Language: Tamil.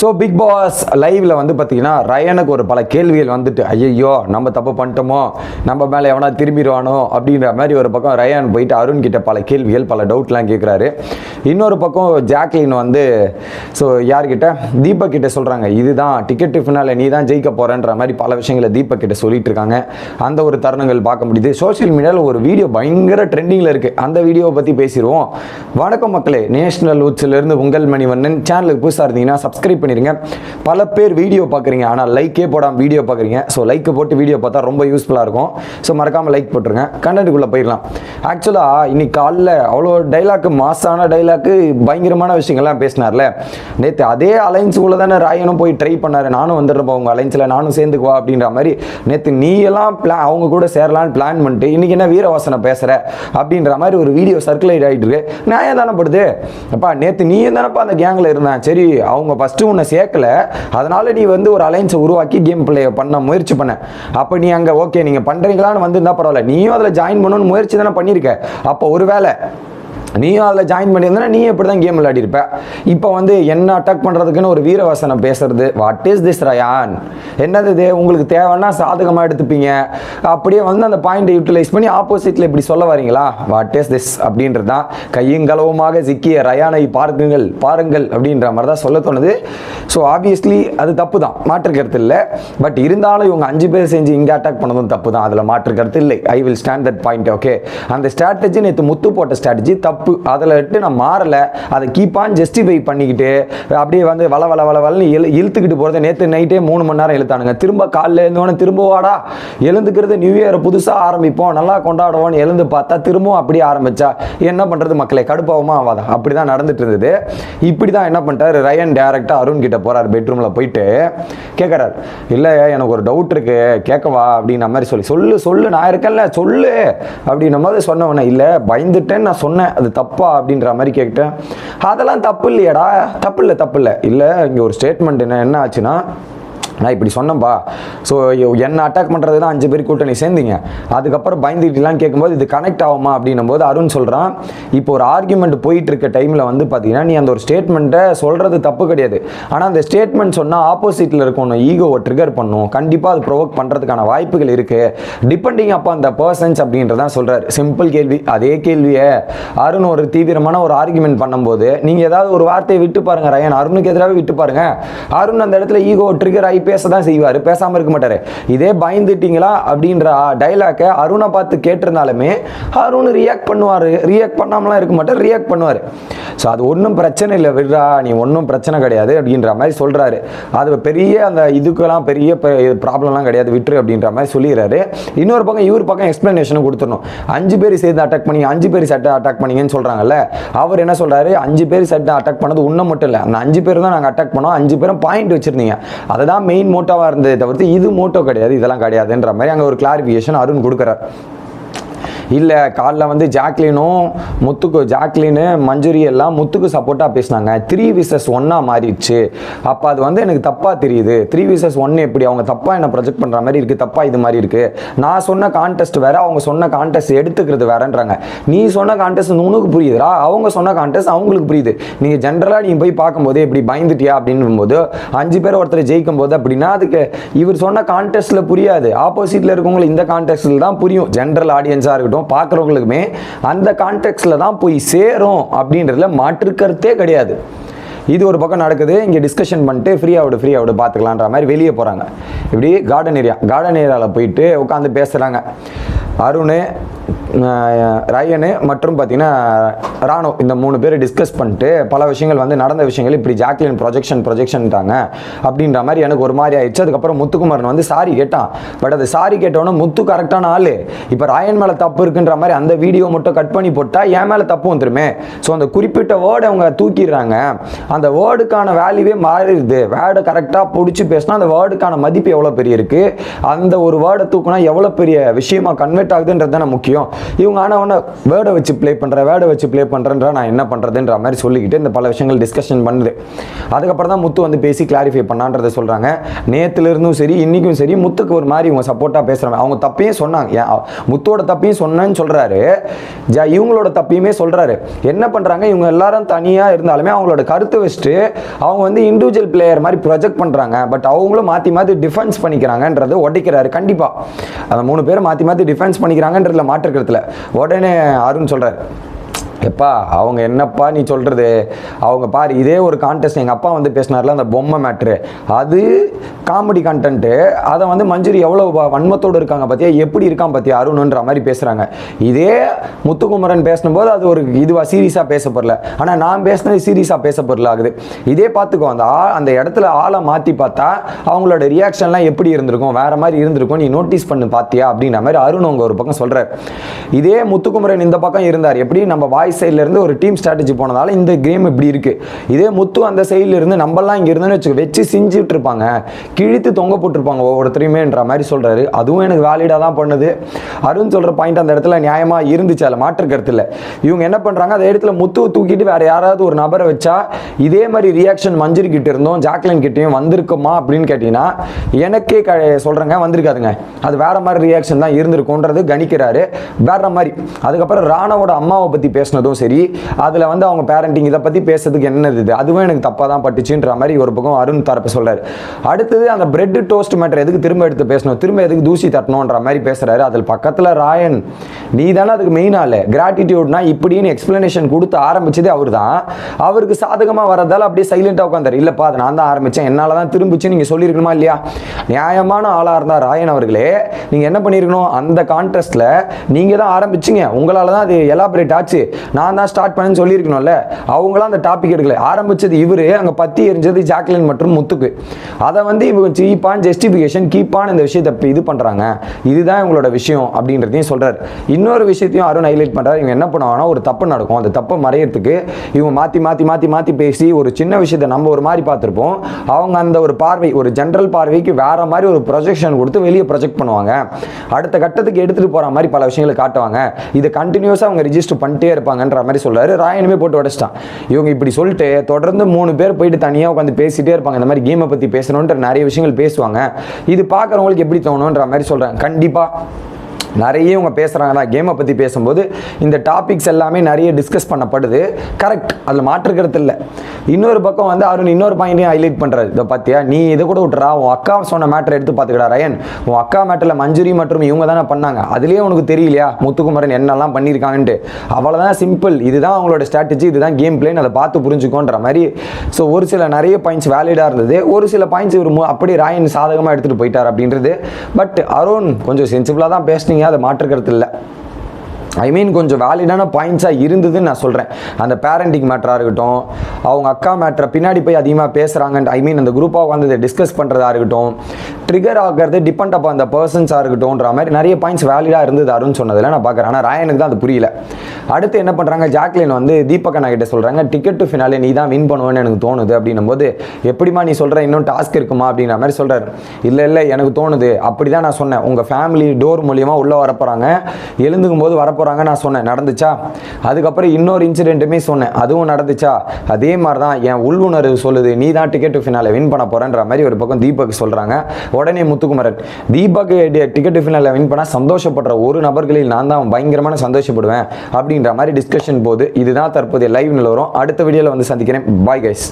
ஸோ பிக் பாஸ் லைவ்ல வந்து பார்த்தீங்கன்னா ரயனுக்கு ஒரு பல கேள்விகள் வந்துட்டு ஐயோ நம்ம தப்பு பண்ணிட்டோமோ? நம்ம மேலே எவனா திரும்பிடுவானோ? அப்படின்ற மாதிரி ஒரு பக்கம் ரயான் போயிட்டு அருண் கிட்ட பல கேள்விகள் பல டவுட்லாம் கேட்குறாரு இன்னொரு பக்கம் ஜாக்லின் வந்து ஸோ யார்கிட்ட? தீபக் கிட்ட சொல்கிறாங்க இதுதான் டிக்கெட் ஃபினால நீ தான் ஜெயிக்க போறேன்ற மாதிரி பல விஷயங்களை தீபக் கிட்ட சொல்லிட்டு இருக்காங்க. அந்த ஒரு தருணங்கள் பார்க்க முடியுது. சோஷியல் மீடியாவில் ஒரு வீடியோ பயங்கர ட்ரெண்டிங்கில் இருக்குது அந்த வீடியோவை பற்றி பேசிடுவோம். வணக்கம் மக்களே நேஷனல் இருந்து உங்கள் மணிவண்ணன். சேனலுக்கு புதுசாக இருந்தீங்கன்னா சப்ஸ்கிரைப் பண்ணிடுங்க பல பேர் வீடியோ பார்க்குறீங்க ஆனால் லைக்கே போடாமல் வீடியோ பார்க்குறீங்க ஸோ லைக் போட்டு வீடியோ பார்த்தா ரொம்ப யூஸ்ஃபுல்லாக இருக்கும். ஸோ மறக்காமல் லைக் போட்டுருங்க. கண்டென்ட்டுக்குள்ளே போயிடலாம். ஆக்சுவலாக இன்னைக்கு காலைல அவ்வளோ டைலாக்கு மாசான டைலாக்கு பயங்கரமான விஷயங்கள்லாம் பேசினார்ல. நேற்று அதே அலைன்ஸுக்குள்ளே தானே ராயனும் போய் ட்ரை பண்ணார். நானும் வந்துடுறப்ப உங்கள் அலைன்ஸில் நானும் சேர்ந்துக்குவா அப்படின்ற மாதிரி. நேற்று நீ எல்லாம் பிளான் அவங்க கூட சேரலான்னு பிளான் பண்ணிட்டு இன்னைக்கு என்ன வீரவாசனை பேசுகிற அப்படின்ற மாதிரி ஒரு வீடியோ சர்க்குலேட் ஆகிட்டு இருக்கு. நியாயம் தானே படுது. அப்பா நேற்று நீ தானப்பா அந்த கேங்கில் இருந்தேன் சரி அவங்க ஃபஸ்ட்டு உன்னை சேர்க்கல. அதனால் நீ வந்து ஒரு அலைன்ஸை உருவாக்கி கேம் பிளே பண்ண முயற்சி பண்ண. அப்போ நீ அங்கே ஓகே நீங்கள் பண்ணுறீங்களான்னு வந்திருந்தா பரவாயில்ல. நீயும் அதில் ஜாயின் பண்ணணும்னு முயற்சி தானே பண்ணியிருக்க. அப்போ ஒருவேளை நீயும் அதில் ஜாயின் பண்ணியிருந்தா நீ எப்படி தான் கேம் விளையாடிருப்ப இப்போ வந்து என்ன அட்டாக் பண்ணுறதுக்குன்னு ஒரு வீரவசனம் பேசுறது. வாட் இஸ் திஸ் ரயான் என்னது இது? உங்களுக்கு தேவைன்னா சாதகமாக எடுத்துப்பீங்க. அப்படியே வந்து அந்த பாயிண்டை யூட்டிலைஸ் பண்ணி ஆப்போசிட்டில் இப்படி சொல்ல வரீங்களா? வாட் இஸ் திஸ் அப்படின்றது தான் கையுங்களவுமாக சிக்கிய ரயானை பார்க்குங்கள் பாருங்கள் அப்படின்ற மாதிரி தான் சொல்ல தோணுது. ஸோ ஆப்வியஸ்லி அது தப்பு தான் மாற்று கருத்து இல்லை. பட் இருந்தாலும் இவங்க அஞ்சு பேர் செஞ்சு இங்கே அட்டாக் பண்ணதும் தப்பு தான் அதில் மாற்று கருத்து இல்லை. I will stand that point okay அந்த ஸ்ட்ராட்டஜி நேற்று முத்து போட்ட ஸ்ட்ராட்டஜி தப்பு. அதில் விட்டு நான் மாறலை அதை கீப் ஆன் ஜஸ்டிஃபை பண்ணிக்கிட்டு அப்படியே வந்து வள வள வள வளன்னு இழு இழுத்துக்கிட்டு போகிறத நேற்று நைட்டே மூணு மணி நேரம் இழுத்தானுங்க. திரும்ப காலைல எழுந்தோடனே திரும்ப வாடா எழுந்துக்கிறது நியூ இயர் புதுசாக ஆரம்பிப்போம் நல்லா கொண்டாடுவோம்னு எழுந்து பார்த்தா திரும்பவும் அப்படியே ஆரம்பித்தா என்ன பண்ணுறது மக்களே கடுப்பாகமா ஆகாதா அப்படி தான் நடந்துட்டு இருந்தது. இப்படி தான் என்ன பண்ணிட்டார் ரயன் டேரெக்டாக அருண் கிட்ட போகிறார் பெட்ரூமில் போயிட்டு கேட்குறாரு இல்லை எனக்கு ஒரு டவுட் இருக்கு கேட்கவா அப்படின்ற மாதிரி சொல்லி சொல்லு சொல்லு நான் இருக்கேன்ல சொல்லு அப்படின்னும் போது சொன்னவனே இல்லை பயந்துட்டேன்னு நான் சொன்னேன் அது தப்பா அப்படின்ற மாதிரி கேட்டேன் அதெல்லாம் தப்பு இல்லையாடா. தப்பு இல்லை தப்பு இல்லை. இல்லை இங்கே ஒரு ஸ்டேட்மெண்ட் என்ன என்ன ஆச்சுன்னா நான் இப்படி சொன்னேன்பா. ஸோ என்னை அட்டாக் பண்ணுறது தான் அஞ்சு பேர் கூட்டணி சேர்ந்தீங்க. அதுக்கப்புறம் பயந்துக்கிட்டலான்னு கேட்கும்போது இது கனெக்ட் ஆகுமா? அப்படின்னும் போது அருண் சொல்கிறான் இப்போ ஒரு ஆர்குமெண்ட் போயிட்டு இருக்க டைமில் வந்து பார்த்தீங்கன்னா நீ அந்த ஒரு ஸ்டேட்மெண்ட்டை சொல்கிறது தப்பு கிடையாது. ஆனால் அந்த ஸ்டேட்மெண்ட் சொன்னால் ஆப்போசிட்டில் இருக்கணும் ஈகோவை ட்ரிகர் பண்ணும். கண்டிப்பாக அது ப்ரொவோக் பண்ணுறதுக்கான வாய்ப்புகள் இருக்குது டிபெண்டிங் அப்போ அந்த பர்சன்ஸ் அப்படின்றதான் சொல்கிறார் சிம்பிள் கேள்வி அதே கேள்வியை. அருண் ஒரு தீவிரமான ஒரு ஆர்குமெண்ட் பண்ணும்போது நீங்கள் ஏதாவது ஒரு வார்த்தையை விட்டு பாருங்க ரயன். அருணுக்கு எதிராக விட்டு பாருங்கள் அருண் அந்த இடத்துல ஈகோ ட்ரிகர் ஆகி பேச தான் செய்வார். பேசாமல் இருக்க மாட்டார். இதே பயந்துட்டீங்களா? அப்படின்ற டைலாக்கை அருணை பார்த்து கேட்டிருந்தாலுமே அருண் ரியாக்ட் பண்ணுவார். ரியாக்ட் பண்ணாமலாம் இருக்க மாட்டார் ரியாக்ட் பண்ணுவார். ஸோ அது ஒன்றும் பிரச்சனை இல்லை விடுறா நீ ஒன்றும் பிரச்சனை கிடையாது அப்படின்ற மாதிரி சொல்கிறாரு அது பெரிய அந்த இதுக்கெல்லாம் பெரிய ப்ராப்ளம்லாம் கிடையாது விட்டுரு அப்படின்ற மாதிரி சொல்லிடுறாரு. இன்னொரு பக்கம் இவர் பக்கம் எக்ஸ்பிளனேஷனும் கொடுத்துடணும். அஞ்சு பேர் சேர்ந்து அட்டாக் பண்ணி அஞ்சு பேர் சட்டை அட்டாக் பண்ணீங்கன்னு சொல்கிறாங்கல்ல அவர் என்ன சொல்கிறாரு அஞ்சு பேர் சட்டை அட்டாக் பண்ணது உன்னை மட்டும் இல்லை. அந்த அஞ்சு பேர் தான் நாங்கள் அட்டாக் பண்ணோம் அஞ்சு பேரும் பாயிண்ட் வச்சிருந்தீங்க. அதை தான் மெயின் மோட்டோவாக இருந்ததை தவிர்த்து இது மோட்டோ கிடையாது இதெல்லாம் கிடையாதுன்ற மாதிரி அங்கே ஒரு கிளாரிஃபிகேஷன் அருண் கொடுக்குறார். இல்லை காலைல வந்து ஜாக்லினும் முத்துக்கு ஜாக்லினு மஞ்சுரி எல்லாம் முத்துக்கு சப்போர்ட்டாக பேசினாங்க. த்ரீ விசஸ் ஒன்னாக மாறிடுச்சு. அப்போ அது வந்து எனக்கு தப்பாக தெரியுது. த்ரீ விசஸ் ஒன்று எப்படி? அவங்க தப்பாக என்ன ப்ரொஜெக்ட் பண்ணுற மாதிரி இருக்குது தப்பாக இது மாதிரி இருக்குது நான் சொன்ன கான்டெஸ்ட் வேற அவங்க சொன்ன கான்டெஸ்ட் எடுத்துக்கிறது வேறன்றாங்க. நீ சொன்ன கான்டெஸ்ட் உனக்கு புரியுதுடா? அவங்க சொன்ன கான்டெஸ்ட் அவங்களுக்கு புரியுது. நீங்கள் ஜென்ரலாக நீ போய் பார்க்கும்போது இப்படி பயந்துட்டியா அப்படின்னும் போது அஞ்சு பேர் ஒருத்தர் ஜெயிக்கும் போது அப்படின்னா அதுக்கு இவர் சொன்ன கான்டெஸ்ட்டில் புரியாது. ஆப்போசிட்டில் இருக்கவங்களுக்கு இந்த கான்டெஸ்ட்டில் தான் புரியும். ஜென்ரல் ஆடியன்ஸாக இருக்கட்டும் பார்க்குறவங்களுக்குமே அந்த கான்டெக்ட்ஸில் தான் போய் சேரும் அப்படின்றதுல மாற்று கருத்தே கிடையாது. இது ஒரு பக்கம் நடக்குது இங்கே டிஸ்கஷன் பண்ணிட்டு ஃப்ரீயாக விடு ஃப்ரீயாக பார்த்துக்கலான்ற மாதிரி வெளியே போகிறாங்க இப்படி கார்டன் ஏரியா கார்டன் ஏரியாவில் போயிட்டு உட்காந்து பேசுகிறாங்க அருண் ரயனு மற்றும் பார்த்தீங்கன்னா ராணு. இந்த மூணு பேர் டிஸ்கஸ் பண்ணிட்டு பல விஷயங்கள் வந்து நடந்த விஷயங்கள் இப்படி ஜாக்லின் ப்ரொஜெக்ஷன் ப்ரொஜெக்ஷன்ட்டாங்க அப்படின்ற மாதிரி எனக்கு ஒரு மாதிரி ஆயிடுச்சு. அதுக்கப்புறம் முத்துக்குமரன் வந்து சாரி கேட்டான். பட் அது சாரி கேட்டவொன்னே முத்து கரெக்டான ஆள். இப்போ ராயன் மேலே தப்பு இருக்குன்ற மாதிரி அந்த வீடியோ மட்டும் கட் பண்ணி போட்டால் என் மேலே தப்பு வந்துருமே. ஸோ அந்த குறிப்பிட்ட வேர்டை அவங்க தூக்கிடுறாங்க. அந்த வேர்டுக்கான வேல்யூவே மாறிடுது. வேர்டை கரெக்டாக பிடிச்சி பேசினா அந்த வேர்டுக்கான மதிப்பு எவ்வளோ பெரிய இருக்குது அந்த ஒரு வேர்டை தூக்குனா எவ்வளோ பெரிய விஷயமா கன்வெர்ட் கன்வெர்ட் ஆகுதுன்றது தானே முக்கியம். இவங்க ஆனால் ஒன்று வேர்டை வச்சு ப்ளே பண்ணுறேன் வேர்டை வச்சு ப்ளே பண்ணுறேன்ற நான் என்ன பண்ணுறதுன்ற மாதிரி சொல்லிக்கிட்டு இந்த பல விஷயங்கள் டிஸ்கஷன் பண்ணுது. அதுக்கப்புறம் தான் முத்து வந்து பேசி கிளாரிஃபை பண்ணான்றதை சொல்கிறாங்க நேற்றுலேருந்தும் சரி இன்றைக்கும் சரி முத்துக்கு ஒரு மாதிரி இவங்க சப்போர்ட்டாக பேசுகிறாங்க அவங்க தப்பையும் சொன்னாங்க. முத்தோட தப்பையும் சொன்னேன்னு சொல்கிறாரு ஜா இவங்களோட தப்பையுமே சொல்கிறாரு என்ன பண்ணுறாங்க இவங்க எல்லாரும் தனியாக இருந்தாலுமே அவங்களோட கருத்து வச்சுட்டு அவங்க வந்து இண்டிவிஜுவல் பிளேயர் மாதிரி ப்ரொஜெக்ட் பண்ணுறாங்க பட் அவங்களும் மாற்றி மாற்றி டிஃபென்ஸ் பண்ணிக்கிறாங்கன்றது உடைக்கிறாரு. கண்டிப்பாக அந்த மூணு பேரும் மாற்றி மாற்றி டிஃபென்ஸ் பண்ணிக்கிறாங்கன்றதுல மாற்றுக்கிறதுல உடனே அருண் சொல்கிறார் எப்பா அவங்க என்னப்பா நீ சொல்கிறது அவங்க பாரு இதே ஒரு கான்டெஸ்ட் எங்கள் அப்பா வந்து பேசினார்ல அந்த பொம்மை மேட்ரு அது காமெடி கண்டென்ட்டு அதை வந்து மஞ்சுரி எவ்வளோ வன்மத்தோடு இருக்காங்க பார்த்தியா எப்படி இருக்கான் பார்த்தியா அருணுன்ற மாதிரி பேசுகிறாங்க இதே முத்துக்குமரன் பேசும்போது அது ஒரு இதுவாக சீரியஸாக பேசப்படல ஆனால் நான் பேசினது சீரியஸாக பேசப்படல ஆகுது இதே பார்த்துக்கோ அந்த ஆ அந்த இடத்துல ஆளை மாற்றி பார்த்தா அவங்களோட ரியாக்ஷன்லாம் எப்படி இருந்திருக்கும்? வேற மாதிரி இருந்திருக்கும். நீ நோட்டீஸ் பண்ணு பார்த்தியா அப்படின்ற மாதிரி அருண் அவங்க ஒரு பக்கம் சொல்கிறார் இதே முத்துக்குமரன் இந்த பக்கம் இருந்தார். எப்படி? நம்ம வாய் சைடுல இருந்து ஒரு டீம் ஸ்ட்ராட்டஜி போனதால் இந்த கேம் இப்படி இருக்கு. இதே முத்து அந்த சைட்லேருந்து நம்மலாம் இங்கே இருந்தோன்னு வச்சு வச்சு செஞ்சுட்டு இருப்பாங்க கிழித்து தொங்க போட்டிருப்பாங்க ஒவ்வொருத்தரையுமேன்ற மாதிரி சொல்கிறாரு அதுவும் எனக்கு வேலிடாக தான் பண்ணுது. அருண் சொல்கிற பாயிண்ட் அந்த இடத்துல நியாயமாக இருந்துச்சு. அதில் மாற்று கருத்தில் இல்லை. இவங்க என்ன பண்ணுறாங்க அந்த இடத்துல முத்துவை தூக்கிட்டு வேற யாராவது ஒரு நபரை வச்சா இதே மாதிரி ரியாக்ஷன் மஞ்சள் கிட்ட இருந்தும் ஜாக்லின் கிட்டேயும் வந்திருக்குமா அப்படின்னு கேட்டிங்கன்னா எனக்கே க சொல்கிறேங்க வந்திருக்காதுங்க. அது வேற மாதிரி ரியாக்ஷன் தான் இருந்திருக்கும்ன்றது கணிக்கிறாரு. வேற மாதிரி. அதுக்கப்புறம் ராணாவோட அம்மாவை பற்றி பத்தி பேசினதும் சரி அதில் வந்து அவங்க பேரண்டிங் இதை பற்றி பேசுறதுக்கு என்னது இது? அதுவும் எனக்கு தப்பாக தான் பட்டுச்சுன்ற மாதிரி ஒரு பக்கம் அருண் தரப்பு சொல்கிறார் அடுத்தது அந்த பிரெட் டோஸ்ட் மேட்டர் எதுக்கு திரும்ப எடுத்து பேசணும்? திரும்ப எதுக்கு தூசி தட்டணுன்ற மாதிரி பேசுகிறாரு அதில் பக்கத்தில் ராயன் நீ தானே அதுக்கு மெயின் ஆள். கிராட்டிடியூட்னா இப்படின்னு எக்ஸ்பிளனேஷன் கொடுத்து ஆரம்பிச்சதே அவர் தான் அவருக்கு சாதகமாக வரதால் அப்படியே சைலண்ட்டாக உட்காந்தார் இல்லைப்பா அதை நான் தான் ஆரம்பித்தேன் என்னால தான் திரும்பிச்சு நீங்கள் சொல்லியிருக்கணுமா இல்லையா? நியாயமான ஆளாக இருந்தால் ராயன் அவர்களே. நீங்கள் என்ன பண்ணியிருக்கணும்? அந்த கான்ட்ரஸ்ட்டில் நீங்கள் தான் ஆரம்பிச்சீங்க. உங்களால் தான் அது எலாபரேட் ஆச்சு. நான் தான் ஸ்டார்ட் பண்ணேன்னு சொல்லியிருக்கணும்ல அவங்களாம் அந்த டாபிக் எடுக்கல. ஆரம்பிச்சது இவரு அங்கே பத்தி எரிஞ்சது ஜாக்லின் மற்றும் முத்துக்கு. அதை வந்து இவங்க சீப்பான் ஜஸ்டிஃபிகேஷன் கீப்பான் இந்த விஷயத்தை இது பண்ணுறாங்க இதுதான் இவங்களோட விஷயம் அப்படின்றதையும் சொல்கிறார் இன்னொரு விஷயத்தையும் அருண் ஹைலைட் பண்ணுறாரு இவங்க என்ன பண்ணுவாங்கன்னா ஒரு தப்பு நடக்கும். அந்த தப்பை மறையறதுக்கு இவங்க மாற்றி மாற்றி மாற்றி மாற்றி பேசி ஒரு சின்ன விஷயத்தை நம்ம ஒரு மாதிரி பார்த்துருப்போம். அவங்க அந்த ஒரு பார்வை ஒரு ஜென்ரல் பார்வைக்கு வேற மாதிரி ஒரு ப்ரொஜெக்ஷன் கொடுத்து வெளியே ப்ரொஜெக்ட் பண்ணுவாங்க. அடுத்த கட்டத்துக்கு எடுத்துகிட்டு போகிற மாதிரி பல விஷயங்களை காட்டுவாங்க. இதை கண்டினியூஸாக அவங்க ரிஜிஸ்டர் பண்ணிட்டே இருப்பாங்கன்ற மாதிரி சொல்கிறாரு ராயனுமே போட்டு உடச்சிட்டான். இவங்க இப்படி சொல்லிட்டு தொடர்ந்து மூணு பேர் போயிட்டு தனியாக உட்காந்து பேசிகிட்டே இருப்பாங்க. இந்த மாதிரி கேமை பற்றி பேச பேசணுன்ற நிறைய விஷயங்கள் பேசுவாங்க. இது பார்க்குறவங்களுக்கு எப்படி தோணுன்ற மாதிரி சொல்கிறேன் கண்டிப்பா நிறைய இவங்க பேசுகிறாங்களா கேமை பற்றி பேசும்போது இந்த டாபிக்ஸ் எல்லாமே நிறைய டிஸ்கஸ் பண்ணப்படுது. கரெக்ட் அதில் மாற்றுக்கிறது இல்லை. இன்னொரு பக்கம் வந்து அருண் இன்னொரு பாயிண்டையும் ஹைலைட் பண்ணுறாரு இதை பார்த்தியா நீ இதை கூட விட்டுறா. உன் அக்கா சொன்ன மேட்டர் எடுத்து பார்த்துக்கடா ரயன். உன் அக்கா மேட்டரில் மஞ்சுரி மற்றும் இவங்க தானே பண்ணாங்க. அதுலேயே உனக்கு தெரியலையா? முத்துக்குமரன் என்னெல்லாம் பண்ணியிருக்காங்கன்ட்டு அவ்வளோதான் சிம்பிள் இதுதான் அவங்களோட ஸ்ட்ராட்டஜி இதுதான் கேம் பிளேன் அதை பார்த்து புரிஞ்சுக்கோன்ற மாதிரி. ஸோ ஒரு சில நிறைய பாயிண்ட்ஸ் வேலிடாக இருந்தது. ஒரு சில பாயிண்ட்ஸ் இவர் அப்படி அப்படியே ராயன் சாதகமாக எடுத்துகிட்டு போயிட்டார் அப்படின்றது. பட் அருண் கொஞ்சம் சென்சிபிளாக தான் பேசுனீங்க. அதை மாற்றுக்கிறது இல்லை ஐ மீன் கொஞ்சம் வேலிடான பாயிண்ட்ஸாக இருந்ததுன்னு நான் சொல்கிறேன் அந்த பேரண்டிங் மேட்டராக இருக்கட்டும் அவங்க அக்கா மேட்டரை பின்னாடி போய் அதிகமாக பேசுகிறாங்க ஐ மீன் அந்த குரூப்பாக வந்து இதை டிஸ்கஸ் பண்ணுறதா இருக்கட்டும் ட்ரிகர் ஆகிறது டிபெண்ட் அப்போ அந்த பர்சன்ஸாக இருக்கட்டும்ன்ற மாதிரி நிறைய பாயிண்ட்ஸ் வேலிடாக இருந்தது அருண் சொன்னதில். நான் பார்க்குறேன். ஆனால் ராயனுக்கு தான் அது புரியல. அடுத்து என்ன பண்ணுறாங்க ஜாக்லின் வந்து தீபக் அண்ணா கிட்ட சொல்கிறாங்க டிக்கெட் டு ஃபினாலே நீ தான் வின் பண்ணுவேன்னு எனக்கு தோணுது. அப்படின்னும் போது எப்படிமா நீ சொல்கிற இன்னும் டாஸ்க் இருக்குமா? அப்படின்ற மாதிரி சொல்கிறாரு இல்லை இல்லை எனக்கு தோணுது. அப்படி தான் நான் சொன்னேன். உங்கள் ஃபேமிலி டோர் மூலியமாக உள்ளே வரப்போகிறாங்க எழுந்துக்கும் போது வரப்போகிறாங்க நான் சொன்னேன். நடந்துச்சா? அதுக்கப்புறம் இன்னொரு இன்சிடென்ட்டுமே சொன்னேன். அதுவும் நடந்துச்சா? அதே மாதிரி தான் என் உள்ளுணர்வு சொல்லுது. நீ தான் டிக்கெட் டு ஃபினாலே வின் பண்ண போகிறேன்ற மாதிரி ஒரு பக்கம் தீபக் சொல்கிறாங்க உடனே Muthukumaran. Deepak ticket to win பண்ணால் சந்தோஷப்படுற ஒரு நபர்களில் நான் தான் பயங்கரமான சந்தோஷப்படுவேன் அப்படின்ற மாதிரி டிஸ்கஷன் போது இதுதான் தற்போதைய லைவ் நிலவரம். அடுத்த வீடியோவில் வந்து சந்திக்கிறேன். Bye guys